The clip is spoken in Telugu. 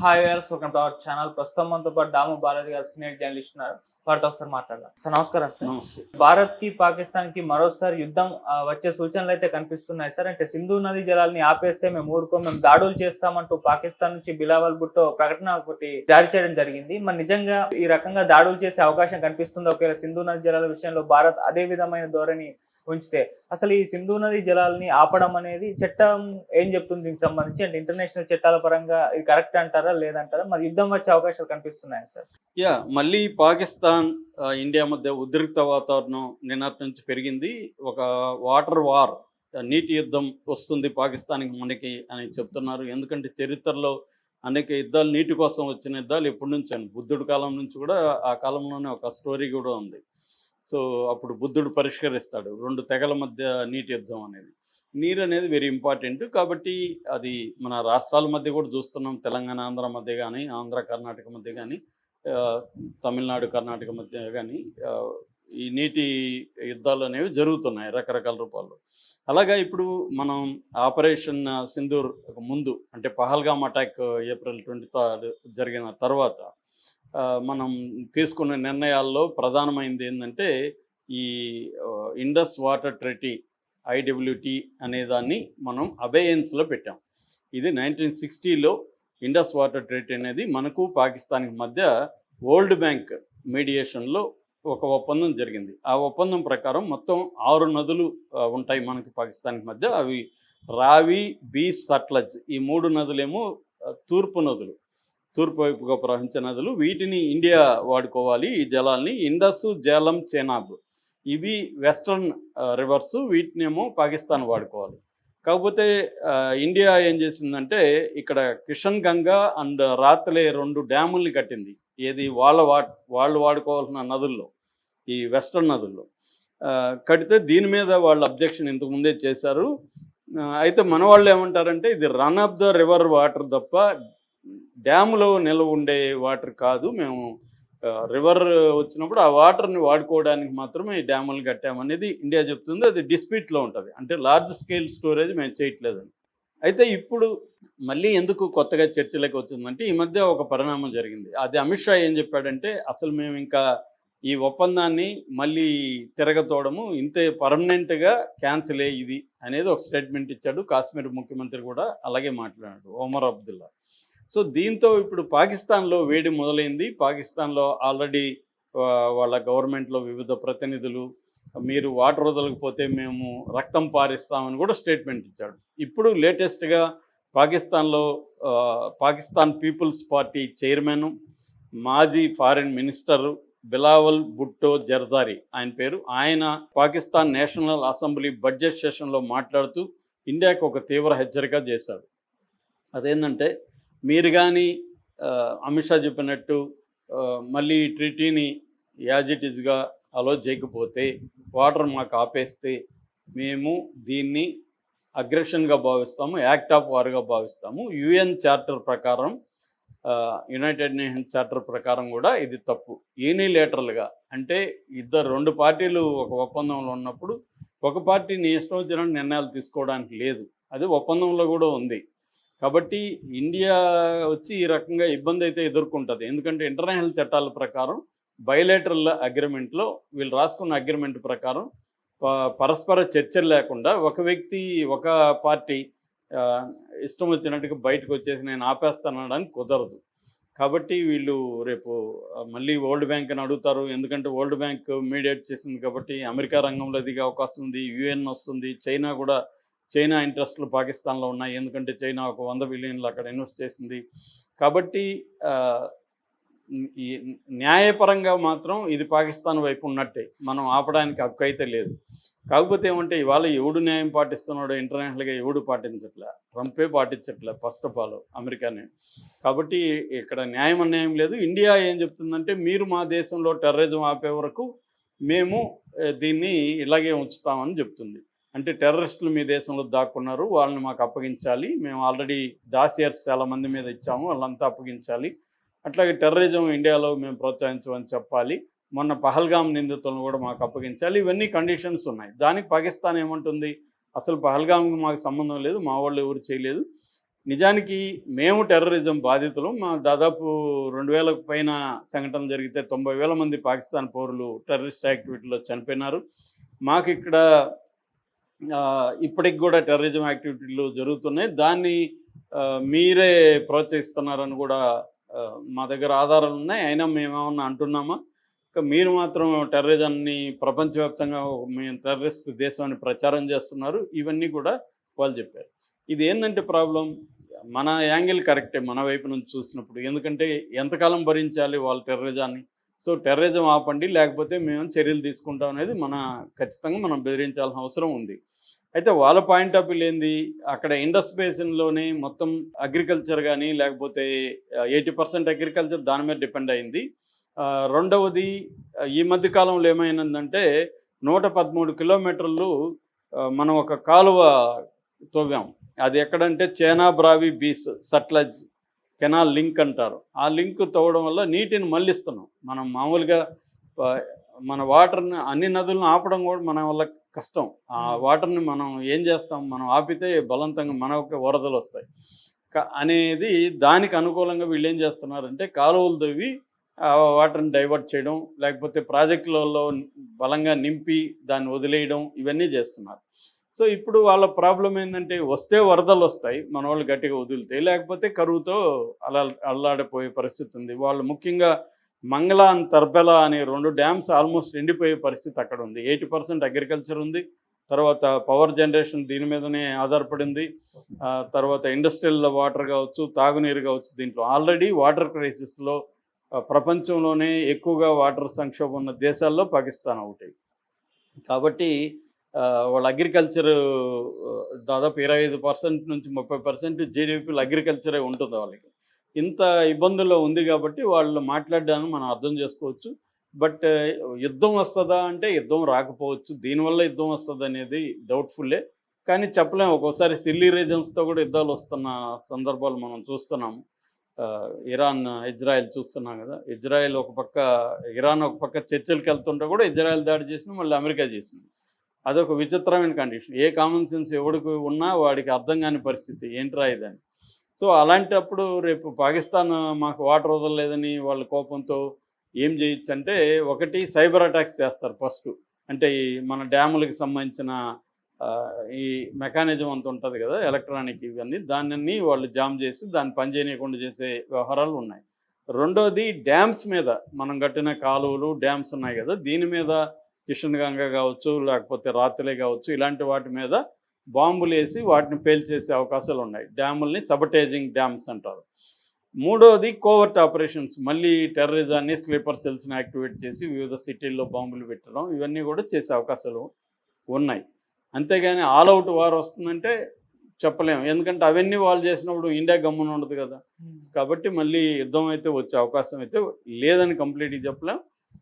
Hi viewers welcome to our channel ప్రస్తుతం మనతో పాటు దాము బాలాజీ గారు సీనియర్ జర్నలిస్ట్ ఉన్నారు. వారితో ఒకసారి మాట్లాడదాం. సార్ నమస్కారం సార్. నమస్తే. భారత్కి పాకిస్తాన్కి మరోసారి యుద్ధం వచ్చే సూచనలు అయితే కనిపిస్తున్నాయి సార్. అంటే సింధు నది జలాల్ని ఆపేస్తే మేము ఊరుకో మేము దాడులు చేస్తామంటూ పాకిస్తాన్ నుంచి బిలావల్ భుట్టో ప్రకటన ఒకటి జారీ చేయడం జరిగింది. మరి నిజంగా ఈ రకంగా దాడులు చేసే అవకాశం కనిపిస్తుంది? ఒకవేళ సింధు నది జలాల విషయంలో భారత్ అదే విధమైన ధోరణి ఉంచితే అసలు ఈ సింధు నది జలాల్ని ఆపడం అనేది చట్టం ఏం చెప్తుంది దీనికి సంబంధించి? అంటే ఇంటర్నేషనల్ చట్టాల పరంగా ఇది కరెక్ట్ అంటారా లేదంటారా? మరి యుద్ధం వచ్చే అవకాశాలు కనిపిస్తున్నాయి సార్? యా మళ్ళీ పాకిస్తాన్ ఇండియా మధ్య ఉద్రిక్త వాతావరణం నిన్నటి నుంచి పెరిగింది. ఒక వాటర్ వార్ నీటి యుద్ధం వస్తుంది పాకిస్తాన్కి మనకి అని చెప్తున్నారు. ఎందుకంటే చరిత్రలో అనేక యుద్ధాలు నీటి కోసం వచ్చిన యుద్ధాలు ఎప్పటి నుంచి అని బుద్ధుడి కాలం నుంచి కూడా ఆ కాలంలోనే ఒక స్టోరీ కూడా ఉంది. సో అప్పుడు బుద్ధుడు పరిష్కరిస్తాడు. రెండు తెగల మధ్య నీటి యుద్ధం అనేది. నీరు అనేది వెరీ ఇంపార్టెంట్ కాబట్టి అది మన రాష్ట్రాల మధ్య కూడా చూస్తున్నాం. తెలంగాణ ఆంధ్ర మధ్య కానీ ఆంధ్ర కర్ణాటక మధ్య కానీ తమిళనాడు కర్ణాటక మధ్య కానీ ఈ నీటి యుద్ధాలు అనేవి జరుగుతున్నాయి రకరకాల రూపాల్లో. అలాగా ఇప్పుడు మనం ఆపరేషన్ సింధూర్ ముందు అంటే Pahalgam attack April twenty third జరిగిన తర్వాత మనం తీసుకున్న నిర్ణయాల్లో ప్రధానమైనది ఏంటంటే ఈ ఇండస్ వాటర్ ట్రెటీ ఐడబ్ల్యూటీ అనే దాన్ని మనం అబేయన్స్లో పెట్టాం. ఇది నైన్టీన్ సిక్స్టీలో ఇండస్ వాటర్ ట్రెటీ అనేది మనకు పాకిస్తాన్కి మధ్య వరల్డ్ బ్యాంక్ మీడియేషన్లో ఒక ఒప్పందం జరిగింది. ఆ ఒప్పందం ప్రకారం మొత్తం ఆరు నదులు ఉంటాయి మనకి పాకిస్తాన్కి మధ్య. అవి రావి బీ సట్లజ్ ఈ మూడు నదులేమో తూర్పు నదులు. తూర్పు వైపుగా ప్రవహించే నదులు వీటిని ఇండియా వాడుకోవాలి. ఈ జలాల్ని ఇండస్ జలం చెనాబ్ ఇవి వెస్ట్రన్ రివర్స్ వీటినేమో పాకిస్తాన్ వాడుకోవాలి. కాకపోతే ఇండియా ఏం చేసిందంటే ఇక్కడ కిషన్ గంగా అండ్ రాత్లే రెండు డ్యాముల్ని కట్టింది. ఏది వాళ్ళ వా వాళ్ళు వాడుకోవాల్సిన నదుల్లో ఈ వెస్ట్రన్ నదుల్లో. కడితే దీని మీద వాళ్ళు అబ్జెక్షన్ ఇంతకుముందే చేశారు. అయితే మన వాళ్ళు ఏమంటారంటే ఇది run of the river water తప్ప డ్యాములో నిల్వ ఉండే వాటర్ కాదు మేము రివర్ వచ్చినప్పుడు ఆ వాటర్ని వాడుకోవడానికి మాత్రమే ఈ డ్యాములు కట్టామనేది ఇండియా చెప్తుంది. అది డిస్ప్యూట్లో ఉంటుంది. అంటే లార్జ్ స్కేల్ స్టోరేజ్ మేము చేయట్లేదని. అయితే ఇప్పుడు మళ్ళీ ఎందుకు కొత్తగా చర్చలోకి వచ్చిందంటే ఈ మధ్య ఒక పరిణామం జరిగింది. అది అమిత్ షా ఏం చెప్పాడంటే అసలు మేము ఇంకా ఈ ఒప్పందాన్ని మళ్ళీ తిరగతోడము ఇంతే పర్మనెంట్గా క్యాన్సిల్ ఇది అనేది ఒక స్టేట్మెంట్ ఇచ్చాడు. కాశ్మీర్ ముఖ్యమంత్రి కూడా అలాగే మాట్లాడాడు ఒమర్ అబ్దుల్లా. సో దీంతో ఇప్పుడు పాకిస్తాన్లో వేడి మొదలైంది. పాకిస్తాన్లో ఆల్రెడీ వాళ్ళ గవర్నమెంట్లో వివిధ ప్రతినిధులు మీరు వాటర్ వదలకపోతే మేము రక్తం పారిస్తామని కూడా స్టేట్మెంట్ ఇచ్చాడు. ఇప్పుడు లేటెస్ట్గా పాకిస్తాన్లో పాకిస్తాన్ పీపుల్స్ పార్టీ చైర్మన్ మాజీ ఫారిన్ మినిస్టర్ బిలావల్ భుట్టో జర్దారి ఆయన పేరు ఆయన పాకిస్తాన్ నేషనల్ అసెంబ్లీ బడ్జెట్ సెషన్లో మాట్లాడుతూ ఇండియాకు ఒక తీవ్ర హెచ్చరిక చేశాడు. అదేంటంటే మీరు కానీ అమిత్ షా చెప్పినట్టు మళ్ళీ ఈ ట్రీటీని యాజ్ ఇట్ ఈజ్గా అలో చేయకపోతే వాటర్ మాకు ఆపేస్తే మేము దీన్ని అగ్రెషన్గా భావిస్తాము యాక్ట్ ఆఫ్ వార్గా భావిస్తాము. యుఎన్ చార్టర్ ప్రకారం యునైటెడ్ నేషన్ చార్టర్ ప్రకారం కూడా ఇది తప్పు. యూనిలేటరల్గా అంటే ఇద్దరు రెండు పార్టీలు ఒక ఒప్పందంలో ఉన్నప్పుడు ఒక పార్టీ నీ ఇష్టం వచ్చిన నిర్ణయాలు తీసుకోవడానికి లేదు. అది ఒప్పందంలో కూడా ఉంది. కాబట్టి ఇండియా వచ్చి ఈ రకంగా ఇబ్బంది అయితే ఎదుర్కొంటుంది. ఎందుకంటే ఇంటర్నేషనల్ చట్టాల ప్రకారం బయలేటరల్ అగ్రిమెంట్లో వీళ్ళు రాసుకున్న అగ్రిమెంట్ ప్రకారం ప- పరస్పర చర్చలు లేకుండా ఒక వ్యక్తి ఒక పార్టీ ఇష్టం వచ్చినట్టుగా బయటకు వచ్చేసి నేను ఆపేస్తానడానికి కుదరదు. కాబట్టి వీళ్ళు రేపు మళ్ళీ వరల్డ్ బ్యాంక్ని అడుగుతారు. ఎందుకంటే వరల్డ్ బ్యాంక్ మీడియేట్ చేసింది కాబట్టి అమెరికా రంగంలో దిగే అవకాశం ఉంది యుఎన్ వస్తుంది చైనా కూడా చైనా ఇంట్రెస్ట్లు పాకిస్తాన్లో ఉన్నాయి. ఎందుకంటే చైనా ఒక వంద బిలియన్లు అక్కడ ఇన్వెస్ట్ చేసింది. కాబట్టి ఈ న్యాయపరంగా మాత్రం ఇది పాకిస్తాన్ వైపు ఉన్నట్టే. మనం ఆపడానికి హక్కు అయితే లేదు. కాకపోతే ఏమంటే ఇవాళ ఎవడు న్యాయం పాటిస్తున్నాడో ఇంటర్నేషనల్గా ఎవడు పాటించట్లే? ట్రంపే పాటించట్లే ఫస్ట్ ఆఫ్ ఆల్ అమెరికానే. కాబట్టి ఇక్కడ న్యాయం అన్యాయం లేదు. ఇండియా ఏం చెప్తుందంటే మీరు మా దేశంలో టెర్రరిజం ఆపే వరకు మేము దీన్ని ఇలాగే ఉంచుతామని చెప్తుంది. అంటే టెర్రరిస్టులు మీ దేశంలో దాక్కున్నారు వాళ్ళని మాకు అప్పగించాలి. మేము ఆల్రెడీ దాసియర్స్ చాలా మంది మీద ఇచ్చాము వాళ్ళంతా అప్పగించాలి. అట్లాగే టెర్రరిజం ఇండియాలో మేము ప్రోత్సహించమని చెప్పాలి. మొన్న పహల్గామ్ నిందితులను కూడా మాకు అప్పగించాలి. ఇవన్నీ కండిషన్స్ ఉన్నాయి. దానికి పాకిస్తాన్ ఏమంటుంది? అసలు పహల్గామ్కి మాకు సంబంధం లేదు మా వాళ్ళు ఎవరు చేయలేదు. నిజానికి మేము టెర్రరిజం బాధితులు. మా దాదాపు రెండు వేలకు పైన సంఘటనలు జరిగితే తొంభై వేల మంది పాకిస్తాన్ పౌరులు టెర్రరిస్ట్ యాక్టివిటీలో చనిపోయినారు. మాకు ఇక్కడ ఇప్పటికి కూడా టెర్రరిజం యాక్టివిటీలు జరుగుతున్నాయి. దాన్ని మీరే ప్రోత్సహిస్తున్నారని కూడా మా దగ్గర ఆధారాలు ఉన్నాయి. అయినా మేమేమన్నా అంటున్నామా? ఇంకా మీరు మాత్రం టెర్రరిజాన్ని ప్రపంచవ్యాప్తంగా మేము టెర్రరిస్ట్ దేశం అని ప్రచారం చేస్తున్నారు. ఇవన్నీ కూడా వాళ్ళు చెప్పారు. ఇది ఏంటంటే ప్రాబ్లం? మన యాంగిల్ కరెక్టే మన వైపు నుంచి చూసినప్పుడు. ఎందుకంటే ఎంతకాలం భరించాలి వాళ్ళ టెర్రరిజాన్ని? సో టెర్రరిజం ఆపండి. లేకపోతే మేము చర్యలు తీసుకుంటాం అనేది మన ఖచ్చితంగా మనం బెదిరించాల్సిన అవసరం ఉంది. అయితే వాళ్ళ పాయింట్ ఆఫ్ వ్యూ ఏంది? అక్కడ ఇండస్ బేసిన్లోనే మొత్తం అగ్రికల్చర్ కానీ లేకపోతే ఎయిటీ పర్సెంట్ అగ్రికల్చర్ దాని మీద డిపెండ్ అయింది. రెండవది ఈ మధ్య కాలంలో ఏమైందంటే నూట పదమూడు కిలోమీటర్లు మనం ఒక కాలువ తవ్వాం. అది ఎక్కడంటే చేనా బ్రావి బీస్ సట్లజ్ కెనాల్ లింక్ అంటారు. ఆ లింక్ తవ్వడం వల్ల నీటిని మళ్ళిస్తున్నాం. మనం మామూలుగా మన వాటర్ని అన్ని నదులను ఆపడం కూడా మన వల్ల కష్టం. ఆ వాటర్ని మనం ఏం చేస్తాం? మనం ఆపితే బలవంతంగా మనకు వరదలు వస్తాయి. అనేది దానికి అనుకూలంగా వీళ్ళు ఏం చేస్తున్నారంటే కాలువలు తవ్వి వాటర్ని డైవర్ట్ చేయడం లేకపోతే ప్రాజెక్టులలో బలంగా నింపి దాన్ని వదిలేయడం ఇవన్నీ చేస్తున్నారు. సో ఇప్పుడు వాళ్ళ ప్రాబ్లం ఏంటంటే వస్తే వరదలు వస్తాయి మన వాళ్ళు గట్టిగా వదిలితే లేకపోతే కరువుతో అలా అల్లాడిపోయే పరిస్థితి ఉంది. వాళ్ళు ముఖ్యంగా మంగళ అండ్ తర్బెల అనే రెండు డ్యామ్స్ ఆల్మోస్ట్ ఎండిపోయే పరిస్థితి అక్కడ ఉంది ఎయిటీ పర్సెంట్ అగ్రికల్చర్ ఉంది. తర్వాత పవర్ జనరేషన్ దీని మీదనే ఆధారపడింది. తర్వాత ఇండస్ట్రియల్ వాటర్ కావచ్చు తాగునీరు కావచ్చు దీంట్లో. ఆల్రెడీ వాటర్ క్రైసిస్లో ప్రపంచంలోనే ఎక్కువగా వాటర్ సంక్షోభం ఉన్న దేశాల్లో పాకిస్తాన్ ఒకటి. కాబట్టి వాళ్ళ అగ్రికల్చర్ దాదాపు ఇరవై ఐదు పర్సెంట్ నుంచి ముప్పై పర్సెంట్ జీడిపిలు అగ్రికల్చరే ఉంటుంది వాళ్ళకి. ఇంత ఇబ్బందుల్లో ఉంది కాబట్టి వాళ్ళు మాట్లాడడాన్ని మనం అర్థం చేసుకోవచ్చు. బట్ యుద్ధం వస్తుందా అంటే యుద్ధం రాకపోవచ్చు. దీనివల్ల యుద్ధం వస్తుంది అనేది డౌట్ఫుల్లే. కానీ చెప్పలేం. ఒక్కోసారి సిల్లీ రీజన్స్తో కూడా యుద్ధాలు వస్తున్న సందర్భాలు మనం చూస్తున్నాము ఇరాన్ ఇజ్రాయెల్ చూస్తున్నాం కదా. ఇజ్రాయెల్ ఒక పక్క ఇరాన్ ఒక పక్క చర్చలకు వెళ్తుంటే కూడా ఇజ్రాయెల్ దాడి చేసింది మళ్ళీ అమెరికా చేసింది. అదొక విచిత్రమైన కండిషన్. ఏ కామన్ సెన్స్ ఎవడికి ఉన్నా వాడికి అర్థం కాని పరిస్థితి. ఏంట్రా ఇదని. సో అలాంటప్పుడు రేపు పాకిస్తాన్ మాకు వాటర్ వదలలేదని వాళ్ళ కోపంతో ఏం చేయొచ్చు అంటే ఒకటి సైబర్ అటాక్స్ చేస్తారు ఫస్ట్. అంటే ఈ మన డ్యాములకు సంబంధించిన ఈ మెకానిజం అంత ఉంటుంది కదా ఎలక్ట్రానిక్ ఇవన్నీ దాన్ని వాళ్ళు జామ్ చేసి దాన్ని పనిచేయకుండా చేసే వ్యవహారాలు ఉన్నాయి. రెండోది డ్యామ్స్ మీద మనం కట్టిన కాలువలు డ్యామ్స్ ఉన్నాయి కదా దీని మీద కిషన్ గంగ కావచ్చు లేకపోతే రాత్రులే కావచ్చు ఇలాంటి వాటి మీద బాంబులు వేసి వాటిని పేల్చేసే అవకాశాలు ఉన్నాయి డ్యాముల్ని సబటేజింగ్ డ్యామ్స్ అంటారు. మూడోది కోవర్ట్ ఆపరేషన్స్. మళ్ళీ టెర్రరిజాన్ని స్లీపర్ సెల్స్ని యాక్టివేట్ చేసి వివిధ సిటీల్లో బాంబులు పెట్టడం ఇవన్నీ కూడా చేసే అవకాశాలు ఉన్నాయి. అంతేగాని ఆల్ అవుట్ వార్ వస్తుందంటే చెప్పలేము. ఎందుకంటే అవన్నీ వాళ్ళు చేసినప్పుడు ఇండియా గమ్మున ఉండదు కదా కాబట్టి మళ్ళీ యుద్ధం అయితే వచ్చే అవకాశం అయితే లేదని కంప్లీట్గా చెప్పలేం.